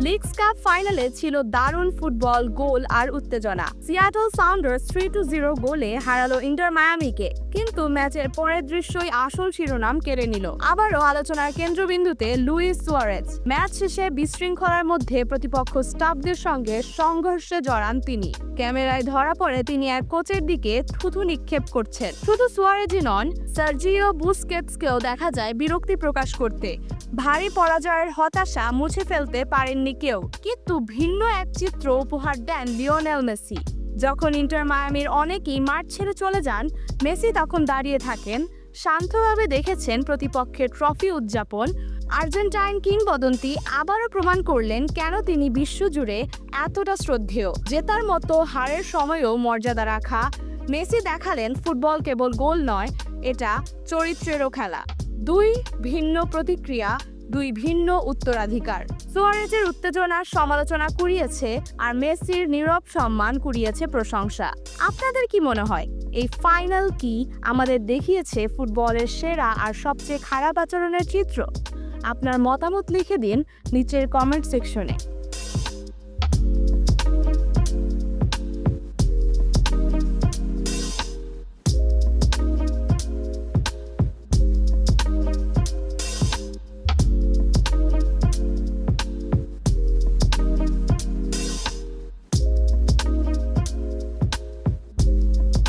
Cup ফাইনালে ছিল দারুণ ফুটবল, গোল আর উত্তেজনা। Seattle Sounders three two zero গোলে হারালো ইন্টার মায়ামিকে, কিন্তু ম্যাচের পরের দৃশ্যই আসল শিরোনাম কেড়ে নিল। আবারও আলোচনার কেন্দ্রবিন্দুতে লুইস সুয়ারেজ। ম্যাচ শেষে বিশৃঙ্খলার মধ্যে প্রতিপক্ষ স্টাফদের সঙ্গে সংঘর্ষে জড়ান তিনি। ক্যামেরায় ধরা পড়ে তিনি এক কোচের দিকে থুথু নিক্ষেপ করছেন। শুধু সুয়ারেজই নন, সার্জিও বুস্কেটসকেও দেখা যায় বিরক্তি প্রকাশ করতে। ভারী পরাজয়ের হতাশা মুছে ফেলতে পারেননি কেউ কিন্তু ভিন্ন এক চিত্র উপহার দেন লিওনেল মেসি। যখন ইন্টার মায়ামির অনেকেই মাঠ ছেড়ে চলে যান, মেসি তখন দাঁড়িয়ে থাকেন, শান্তভাবে দেখেছেন প্রতিপক্ষের ট্রফি উদযাপন। আর্জেন্টাইন কিংবদন্তি আবারও প্রমাণ করলেন কেন তিনি বিশ্বজুড়ে এতটা শ্রদ্ধেয়। জেতার মতো হারের সময়ও মর্যাদা রাখা। মেসি দেখালেন ফুটবল কেবল গোল নয়, এটা চরিত্রেরও খেলা। দুই ভিন্ন প্রতিক্রিয়া দুই ভিন্ন উত্তরাধিকার। সুয়ারেজের উত্তেজনার সমালোচনা কুড়িয়েছে আর মেসির নীরব সম্মান কুড়িয়েছে প্রশংসা। আপনাদের কি মনে হয়? এই ফাইনাল কি আমাদের দেখিয়েছে ফুটবলের সেরা আর সবচেয়ে খারাপ আচরণের চিত্র? আপনার মতামত লিখে দিন নিচের কমেন্ট সেকশনে